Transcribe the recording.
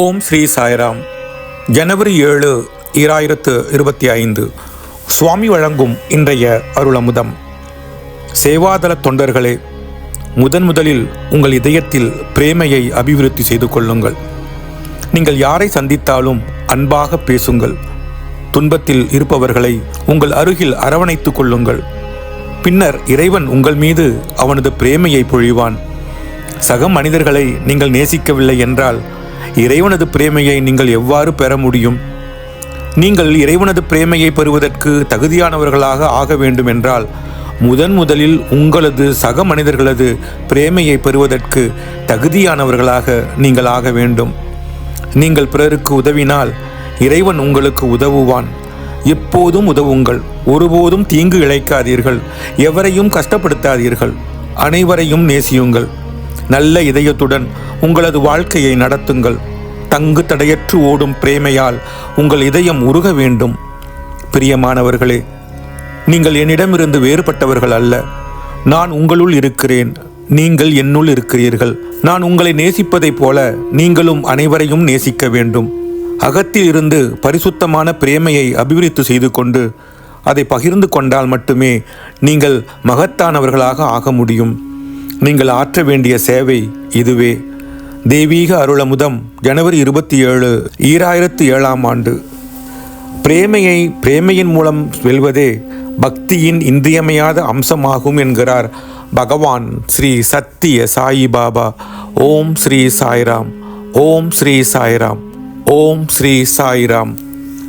ஓம் ஸ்ரீ சாய்ராம். ஜனவரி ஏழு ஈராயிரத்து இருபத்தி ஐந்து சுவாமி வழங்கும் இன்றைய அருளமுதம். சேவாதல தொண்டர்களே முதன் முதலில் உங்கள் இதயத்தில் பிரேமையை அபிவிருத்தி செய்து கொள்ளுங்கள். நீங்கள் யாரை சந்தித்தாலும் அன்பாக பேசுங்கள். துன்பத்தில் இருப்பவர்களை உங்கள் அருகில் அரவணைத்துக் கொள்ளுங்கள். பின்னர் இறைவன் உங்கள் மீது அவனது பிரேமையை பொழிவான். சக மனிதர்களை நீங்கள் நேசிக்கவில்லை என்றால் இறைவனது பிரேமையை நீங்கள் எவ்வாறு பெற முடியும்? நீங்கள் இறைவனது பிரேமையை பெறுவதற்கு தகுதியானவர்களாக ஆக வேண்டும் என்றால் முதன் முதலில் உங்களது சக மனிதர்களது பிரேமையை பெறுவதற்கு தகுதியானவர்களாக நீங்கள் ஆக வேண்டும். நீங்கள் பிறருக்கு உதவினால் இறைவன் உங்களுக்கு உதவுவான். எப்போதும் உதவுங்கள். ஒருபோதும் தீங்கு இழைக்காதீர்கள். எவரையும் கஷ்டப்படுத்தாதீர்கள். அனைவரையும் நேசியுங்கள். நல்ல இதயத்துடன் உங்களது வாழ்க்கையை நடத்துங்கள். தங்கு தடையற்று ஓடும் பிரேமையால் உங்கள் இதயம் உருக வேண்டும். பிரியமானவர்களே நீங்கள் என்னிடமிருந்து வேறுபட்டவர்கள் அல்ல. நான் உங்களுள் இருக்கிறேன் நீங்கள் என்னுள் இருக்கிறீர்கள். நான் உங்களை நேசிப்பதைப் போல நீங்களும் அனைவரையும் நேசிக்க வேண்டும். அகத்தில் இருந்து பரிசுத்தமான பிரேமையை அபிவிருத்தி செய்து கொண்டு அதை பகிர்ந்து கொண்டால் மட்டுமே நீங்கள் மகத்தானவர்களாக ஆக முடியும். நீங்கள் ஆற்ற வேண்டிய சேவை இதுவே. தெய்வீக அருளமுதம் ஜனவரி இருபத்தி ஏழு ஈராயிரத்து ஏழாம் ஆண்டு. பிரேமையை பிரேமையின் மூலம் வெல்வதே பக்தியின் இன்றியமையாத அம்சமாகும் என்கிறார் பகவான் ஸ்ரீ சத்திய சாயி பாபா. ஓம் ஸ்ரீ சாய்ராம் ஓம் ஸ்ரீ சாய்ராம் ஓம் ஸ்ரீ சாய்ராம்.